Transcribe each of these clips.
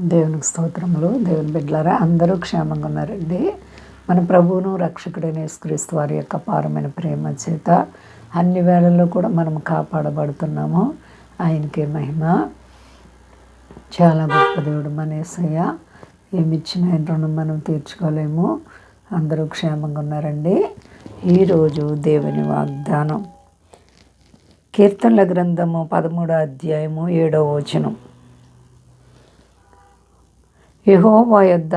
దేవునికి స్తోత్రములు. దేవుని బిడ్డలారా అందరూ క్షేమంగా ఉన్నారండి. మన ప్రభువును రక్షకుడైన యేసుక్రీస్తు వారి యొక్క పారమైన ప్రేమ చేత అన్ని వేళల్లో కూడా మనం కాపాడబడుతున్నాము. ఆయనకే మహిమ. చాలా గొప్ప దేవుడు మన ఏసయ్య ఏమి ఇచ్చిన ఆయన రుణం మనం తీర్చుకోలేము. అందరూ క్షేమంగా ఉన్నారండి. ఈరోజు దేవుని వాగ్దానం. కీర్తనల గ్రంథము పదమూడో అధ్యాయము ఏడవ వచనం. యహోవా యొద్ద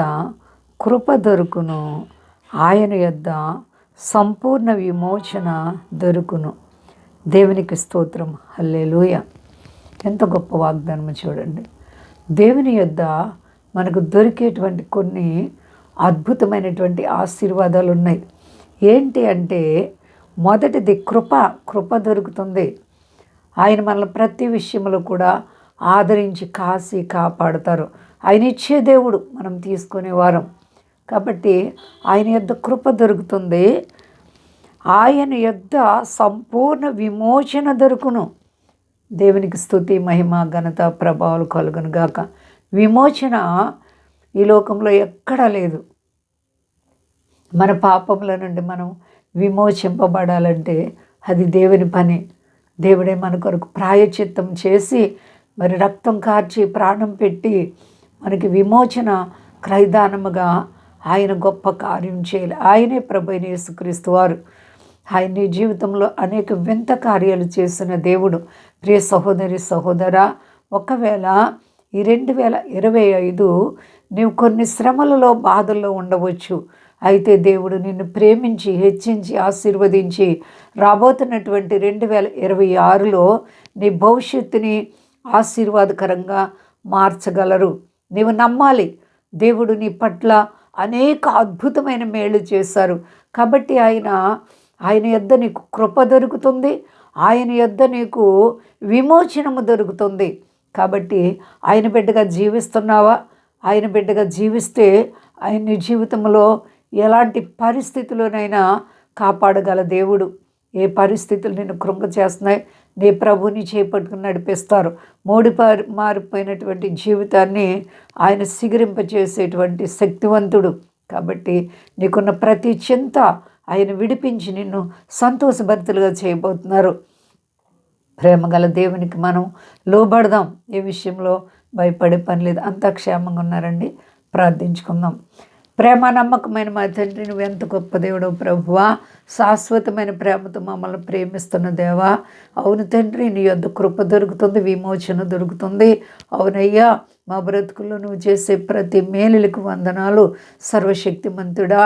కృప దొరుకును. ఆయన యొద్ద సంపూర్ణ విమోచన దొరుకును. దేవునికి స్తోత్రం. హల్లెలూయ. ఎంత గొప్ప వాగ్దానం చూడండి. దేవుని యొద్ద మనకు దొరికేటువంటి కొన్ని అద్భుతమైనటువంటి ఆశీర్వాదాలు ఉన్నాయి. ఏంటి అంటే మొదటిది కృప. కృప దొరుకుతుంది. ఆయన మనల్ని ప్రతి విషయంలో కూడా ఆదరించి కాసి కాపాడతారు. ఆయన ఇచ్చే దేవుడు మనం తీసుకునే వారం. కాబట్టి ఆయన యొద్ కృప దొరుకుతుంది. ఆయన యొద్ సంపూర్ణ విమోచన దొరుకును. దేవునికి స్థుతి మహిమ ఘనత ప్రభావాలు కలుగును గాక. విమోచన ఈ లోకంలో ఎక్కడా లేదు. మన పాపముల నుండి మనం విమోచింపబడాలంటే అది దేవుని పని. దేవుడే మన కొరకు ప్రాయచిత్తం చేసి మరి రక్తం కార్చి ప్రాణం పెట్టి మనకి విమోచన క్రైదానముగా ఆయన గొప్ప కార్యం చేయాలి. ఆయనే ప్రభు యేసుక్రీస్తు వారు. ఆయన నీ జీవితంలో అనేక వింత కార్యాలు చేసిన దేవుడు. ప్రియ సహోదరి సహోదర ఒకవేళ ఈ రెండు వేల ఇరవై ఐదు నీవు కొన్ని శ్రమలలో బాధల్లో ఉండవచ్చు. అయితే దేవుడు నిన్ను ప్రేమించి హెచ్చించి ఆశీర్వదించి రాబోతున్నటువంటి రెండు వేల ఇరవై ఆరులో నీ భవిష్యత్తుని ఆశీర్వాదకరంగా మార్చగలరు. నీవు నమ్మాలి. దేవుడు నీ పట్ల అనేక అద్భుతమైన మేలు చేశారు. కాబట్టి ఆయన ఆయన యొద్ద నీకు కృప దొరుకుతుంది. ఆయన యొద్ద నీకు విమోచనము దొరుకుతుంది. కాబట్టి ఆయన బిడ్డగా జీవిస్తున్నావా? ఆయన బిడ్డగా జీవిస్తే ఆయన జీవితంలో ఎలాంటి పరిస్థితుల్లోనైనా కాపాడగల దేవుడు. ఏ పరిస్థితులు నిన్ను కృంగ చేస్తున్నాయి? నీ ప్రభుని చేపట్టుకుని నడిపిస్తారు. మోడి మారిపోయినటువంటి జీవితాన్ని ఆయన సిగిరింపచేసేటువంటి శక్తివంతుడు. కాబట్టి నీకున్న ప్రతి చింత ఆయన విడిపించి నిన్ను సంతోషభరితులుగా చేయబోతున్నారు. ప్రేమగల దేవునికి మనం లోబడదాం. ఏ విషయంలో భయపడే పని లేదు. అంతా క్షేమంగా ఉన్నారండి. ప్రార్థించుకుందాం. ప్రేమ నమ్మకమైన మా తండ్రి నువ్వు ఎంత గొప్ప దేవుడు ప్రభువా. శాశ్వతమైన ప్రేమతో మమ్మల్ని ప్రేమిస్తున్న దేవా. అవును తండ్రి నీ యొద్ద కృప దొరుకుతుంది విమోచన దొరుకుతుంది. అవునయ్యా మా బ్రతుకుల్లో నువ్వు చేసే ప్రతి మేలులకు వందనాలు. సర్వశక్తిమంతుడా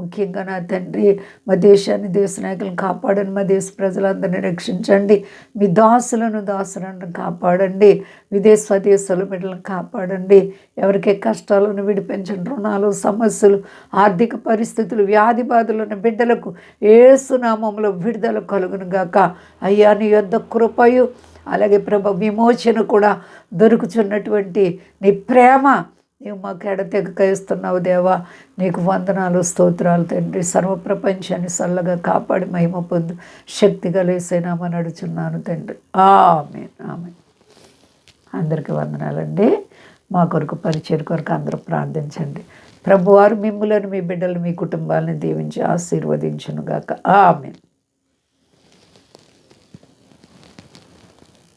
ముఖ్యంగా నా తండ్రి మా దేశాన్ని దేశ నాయకులను కాపాడండి. మా దేశ ప్రజలందరినీ రక్షించండి. మీ దాసులను దాసులను కాపాడండి. విదేశ స్వదేశాల బిడ్డలను కాపాడండి. ఎవరికే కష్టాలను విడిపించండి. రుణాలు సమస్యలు ఆర్థిక పరిస్థితులు వ్యాధి బాధలు ఉన్న బిడ్డలకు ఏసునామంలో విడుదల కలుగును గాక. అయ్యా నీ యొద్ద కృపయు అలాగే ప్రభ విమోచన కూడా దొరుకుతున్నటువంటి నీ ప్రేమ నీవు మాకు ఎడతెగ కయిస్తున్నావు దేవా. నీకు వందనాలు స్తోత్రాలు తండ్రి. సర్వప్రపంచాన్ని చల్లగా కాపాడి మహిమ పొందు. శక్తి కలిసేనామా నడుచున్నాను తండ్రి. ఆమె ఆమె అందరికీ వందనాలండి. మా కొరకు పరిచయం కొరకు అందరూ ప్రార్థించండి. ప్రభువారు మిమ్ములను మీ బిడ్డలు మీ కుటుంబాలను దీవించి ఆశీర్వదించునుగాక. ఆమె